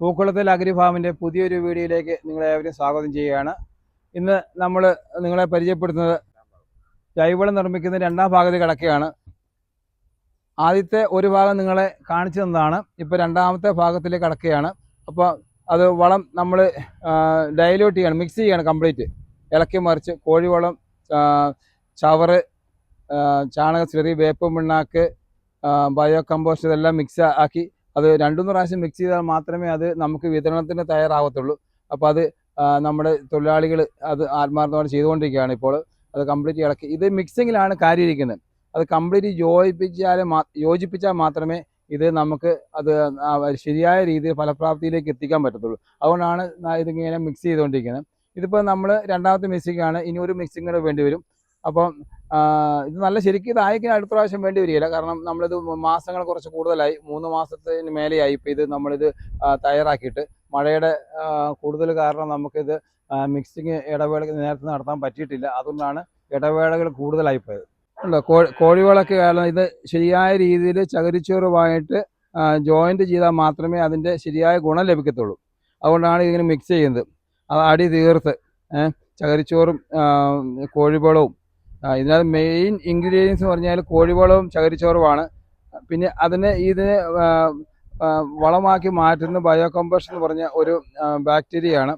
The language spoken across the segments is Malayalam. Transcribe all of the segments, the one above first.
പൂക്കുളത്തിൽ അഗ്രി ഫാമിന്റെ പുതിയൊരു വീഡിയോയിലേക്ക് നിങ്ങളെ ഏവരും സ്വാഗതം ചെയ്യുകയാണ്. ഇന്ന് നമ്മൾ നിങ്ങളെ പരിചയപ്പെടുത്തുന്നത് ജൈവളം നിർമ്മിക്കുന്ന രണ്ടാം ഭാഗത്ത് കിടക്കുകയാണ്. ആദ്യത്തെ ഒരു ഭാഗം നിങ്ങളെ കാണിച്ചു തന്നതാണ്. ഇപ്പോൾ രണ്ടാമത്തെ ഭാഗത്തിലേക്ക് കിടക്കുകയാണ്. അപ്പോൾ അത് വളം നമ്മൾ ഡൈലൂട്ട് ചെയ്യണം മിക്സ് ചെയ്യണം കംപ്ലീറ്റ് ഇളക്കി മറിച്ച് കോഴിവളം ചവറ് ചാണക ചെറി വേപ്പ് പിണ്ണാക്ക് ബയോ കമ്പോസ്റ്റ് ഇതെല്ലാം മിക്സ് ആക്കി അത് രണ്ടുമൂന്ന് പ്രാവശ്യം മിക്സ് ചെയ്താൽ മാത്രമേ അത് നമുക്ക് വിതരണത്തിന് തയ്യാറാവത്തുള്ളൂ. അപ്പോൾ അത് നമ്മുടെ തൊഴിലാളികൾ അത് ആത്മാർത്ഥമായിട്ട് ചെയ്തുകൊണ്ടിരിക്കുകയാണ് ഇപ്പോൾ. അത് കംപ്ലീറ്റ് ഇളക്കി. ഇത് മിക്സിങ്ങിലാണ് കാര്യം ഇരിക്കുന്നത് അത് കംപ്ലീറ്റ് യോജിപ്പിച്ചാൽ യോജിപ്പിച്ചാൽ മാത്രമേ ഇത് നമുക്ക് അത് ശരിയായ രീതിയിൽ ഫലപ്രാപ്തിയിലേക്ക് എത്തിക്കാൻ പറ്റത്തുള്ളൂ. അതുകൊണ്ടാണ് ഇതിങ്ങനെ മിക്സ് ചെയ്തുകൊണ്ടിരിക്കുന്നത്. ഇതിപ്പോൾ നമ്മൾ രണ്ടാമത്തെ മിക്സിങ്ങാണ് ഇനി ഒരു മിക്സിങ്ങിന് വേണ്ടി വരും. അപ്പം ഇത് നല്ല ശരിക്കും ഇത് ആയിക്കാൻ അടുത്ത പ്രാവശ്യം വേണ്ടി വരികയില്ല. കാരണം നമ്മളിത് മാസങ്ങൾ കുറച്ച് കൂടുതലായി. മൂന്ന് മാസത്തിന് മേലെയായി ഇപ്പോൾ ഇത് നമ്മളിത് തയ്യാറാക്കിയിട്ട്. മഴയുടെ കൂടുതൽ കാരണം നമുക്കിത് മിക്സിങ് ഇടവേളകൾ നേരത്തെ നടത്താൻ പറ്റിയിട്ടില്ല. അതുകൊണ്ടാണ് ഇടവേളകൾ കൂടുതലായി പോയത്. ഉണ്ടോ? കോഴി കോഴിവളക്ക് കാരണം ഇത് ശരിയായ രീതിയിൽ ചകിരിച്ചോറുമായിട്ട് ജോയിന്റ് ചെയ്താൽ മാത്രമേ അതിന്റെ ശരിയായ ഗുണം ലഭിക്കത്തുള്ളൂ. അതുകൊണ്ടാണ് ഇതിങ്ങനെ മിക്സ് ചെയ്യുന്നത്. അത് അടി തീർത്ത് ചകരിച്ചോറും കോഴിവളവും ഇതിനകത്ത് മെയിൻ ഇൻഗ്രീഡിയൻസ് എന്ന് പറഞ്ഞാൽ കോഴിവളവും ചകരിച്ചോറുമാണ്. പിന്നെ അതിനെ ഇതിന് വളമാക്കി മാറ്റുന്ന ബയോ കമ്പോഷൻ എന്ന് പറഞ്ഞ ഒരു ബാക്ടീരിയയാണ്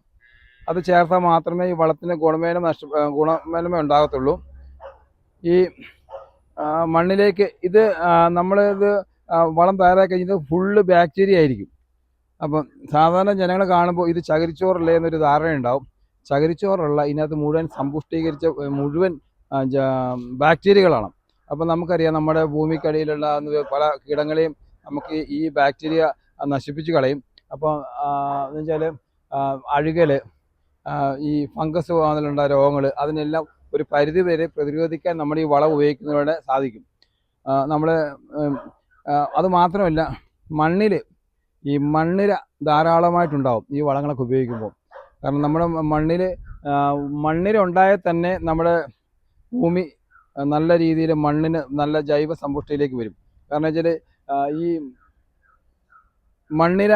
അത് ചേർത്താൽ മാത്രമേ ഈ വളത്തിന് ഗുണമേന്മ നഷ്ട ഗുണമേന്മ ഉണ്ടാകത്തുള്ളൂ. ഈ മണ്ണിലേക്ക് ഇത് നമ്മൾ ആ, വളം തയ്യാറാക്കി കഴിഞ്ഞാൽ ഫുള്ള് ബാക്ടീരിയ ആയിരിക്കും. അപ്പം സാധാരണ ജനങ്ങൾ കാണുമ്പോൾ ഇത് ചകിരിച്ചോറല്ലേ എന്നൊരു ധാരണ ഉണ്ടാവും ചകിരിച്ചോറുള്ള ഇതിനകത്ത് മുഴുവൻ സമ്പുഷ്ടീകരിച്ച മുഴുവൻ ബാക്ടീരിയകളാണ്. അപ്പം നമുക്കറിയാം നമ്മുടെ ഭൂമിക്കടിയിലുള്ള പല കീടങ്ങളെയും നമുക്ക് ഈ ബാക്ടീരിയ നശിപ്പിച്ച് കളയും. അപ്പോൾ എന്ന് വെച്ചാൽ അഴുകൽ ഈ ഫംഗസ് പോകാനുള്ള രോഗങ്ങൾ അതിനെല്ലാം ഒരു പരിധി വരെ പ്രതിരോധിക്കാൻ നമ്മൾ ഈ വളം ഉപയോഗിക്കുന്നതിലൂടെ സാധിക്കും. നമ്മൾ അത് മാത്രമല്ല മണ്ണിൽ ഈ മണ്ണിര ധാരാളമായിട്ടുണ്ടാവും ഈ വളങ്ങളൊക്കെ ഉപയോഗിക്കുമ്പോൾ. കാരണം നമ്മുടെ മണ്ണിൽ മണ്ണിര ഉണ്ടായാൽ തന്നെ നമ്മുടെ ഭൂമി നല്ല രീതിയിൽ മണ്ണിന് നല്ല ജൈവ സമ്പുഷ്ടിയിലേക്ക് വരും. കാരണം വെച്ചാൽ ഈ മണ്ണിര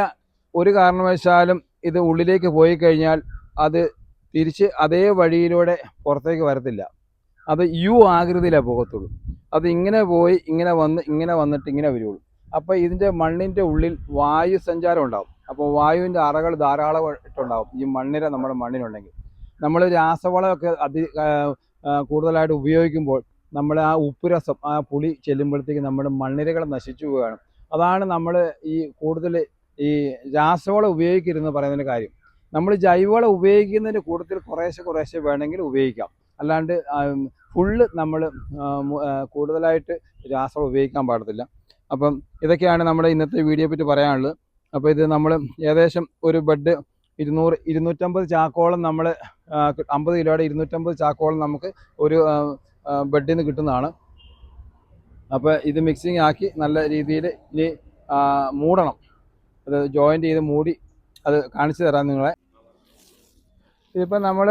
ഒരു കാരണവശാലും ഇത് ഉള്ളിലേക്ക് പോയി കഴിഞ്ഞാൽ അത് തിരിച്ച് അതേ വഴിയിലൂടെ പുറത്തേക്ക് വരത്തില്ല. അത് യു ആകൃതിയിലേ പോകത്തുള്ളൂ. അത് ഇങ്ങനെ പോയി ഇങ്ങനെ വന്ന് ഇങ്ങനെ വന്നിട്ട് ഇങ്ങനെ വരുള്ളൂ. അപ്പോൾ ഇതിന്റെ മണ്ണിന്റെ ഉള്ളിൽ വായു സഞ്ചാരം ഉണ്ടാകും അപ്പോൾ വായുവിന്റെ അറകൾ ധാരാളമായിട്ടുണ്ടാകും ഈ മണ്ണിര നമ്മുടെ മണ്ണിനുണ്ടെങ്കിൽ. നമ്മൾ രാസവളമൊക്കെ അതി കൂടുതലായിട്ട് ഉപയോഗിക്കുമ്പോൾ നമ്മൾ ആ ഉപ്പുരസം ആ പുളി ചെല്ലുമ്പോഴത്തേക്ക് നമ്മുടെ മണ്ണിരകൾ നശിച്ചു പോവുകയാണ്. അതാണ് നമ്മൾ ഈ കൂടുതൽ ഈ രാസവളം ഉപയോഗിക്കരുതെന്ന് പറയുന്നതിന്റെ കാര്യം. നമ്മൾ ജൈവവളം ഉപയോഗിക്കുന്നതിന്റെ കൂടുതൽ കുറേശ്ശെ കുറേശ്ശെ വേണമെങ്കിൽ ഉപയോഗിക്കാം. അല്ലാണ്ട് ഫുള്ള് നമ്മൾ കൂടുതലായിട്ട് രാസവളം ഉപയോഗിക്കാൻ പാടത്തില്ല അപ്പം ഇതൊക്കെയാണ് നമ്മുടെ ഇന്നത്തെ വീഡിയോയെ പറ്റി പറയാനുള്ളത്. അപ്പോൾ ഇത് നമ്മൾ ഏകദേശം ഒരു ബെഡ് ഇരുന്നൂറ് ഇരുന്നൂറ്റമ്പത് ചാക്കോളം നമ്മൾ അമ്പത് കിലോയുടെ ഇരുന്നൂറ്റമ്പത് ചാക്കോളം നമുക്ക് ഒരു ബെഡിൽ നിന്ന് കിട്ടുന്നതാണ്. അപ്പോൾ ഇത് മിക്സിങ് ആക്കി നല്ല രീതിയിൽ ഇനി മൂടണം. അത് ജോയിന്റ് ചെയ്ത് മൂടി അത് കാണിച്ചു തരാം നിങ്ങളെ. ഇതിപ്പോൾ നമ്മൾ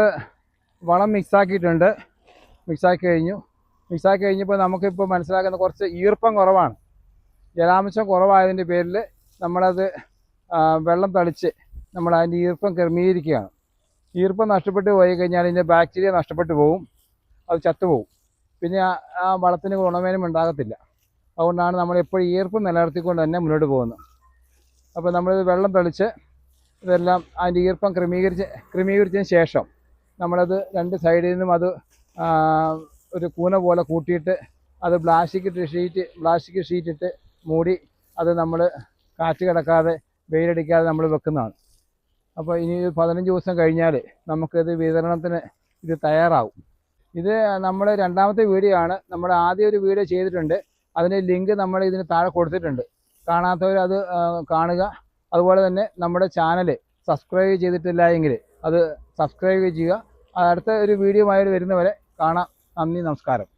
വളം മിക്സാക്കിയിട്ടുണ്ട് മിക്സാക്കി കഴിഞ്ഞു. മിക്സാക്കി കഴിഞ്ഞപ്പോൾ നമുക്കിപ്പോൾ മനസ്സിലാക്കുന്ന കുറച്ച് ഈർപ്പം കുറവാണ്. ജലാംശം കുറവായതിന്റെ പേരിൽ നമ്മളത് വെള്ളം തളിച്ച് നമ്മൾ അതിന്റെ ഈർപ്പം ക്രമീകരിക്കുകയാണ്. ഈർപ്പം നഷ്ടപ്പെട്ട് പോയി കഴിഞ്ഞാൽ ഇതിന്റെ ബാക്ടീരിയ നഷ്ടപ്പെട്ടു പോകും അത് ചത്തുപോകും പിന്നെ ആ വളത്തിന് ഗുണമേനും ഉണ്ടാകത്തില്ല. അതുകൊണ്ടാണ് നമ്മൾ എപ്പോഴും ഈർപ്പം നിലനിർത്തിക്കൊണ്ട് തന്നെ മുന്നോട്ട് പോകുന്നത്. അപ്പോൾ നമ്മൾ വെള്ളം തളിച്ച് ഇതെല്ലാം അതിന്റെ ഈർപ്പം ക്രമീകരിച്ച് ക്രമീകരിച്ചതിന് ശേഷം നമ്മളത് രണ്ട് സൈഡിൽ നിന്നും അത് ഒരു കൂന പോലെ കൂട്ടിയിട്ട് അത് പ്ലാസ്റ്റിക് ഷീറ്റ് പ്ലാസ്റ്റിക് ഷീറ്റിട്ട് മൂടി അത് നമ്മൾ കാറ്റ് കിടക്കാതെ വെയിലടിക്കാതെ നമ്മൾ വെക്കുന്നതാണ്. അപ്പോൾ ഇനി പതിനഞ്ച് ദിവസം കഴിഞ്ഞാൽ നമുക്കിത് വിതരണത്തിന് ഇത് തയ്യാറാവും. ഇത് നമ്മൾ രണ്ടാമത്തെ വീഡിയോ ആണ്. നമ്മൾ ആദ്യം ഒരു വീഡിയോ ചെയ്തിട്ടുണ്ട്. അതിന്റെ ലിങ്ക് നമ്മൾ ഇതിന് താഴെ കൊടുത്തിട്ടുണ്ട്. കാണാത്തവർ അത് കാണുക. അതുപോലെ തന്നെ നമ്മുടെ ചാനൽ സബ്സ്ക്രൈബ് ചെയ്തിട്ടില്ല എങ്കിൽ അത് സബ്സ്ക്രൈബ് ചെയ്യുക. അടുത്ത ഒരു വീഡിയോ ആയിട്ട് വരുന്നവരെ കാണാം. നന്ദി നമസ്കാരം.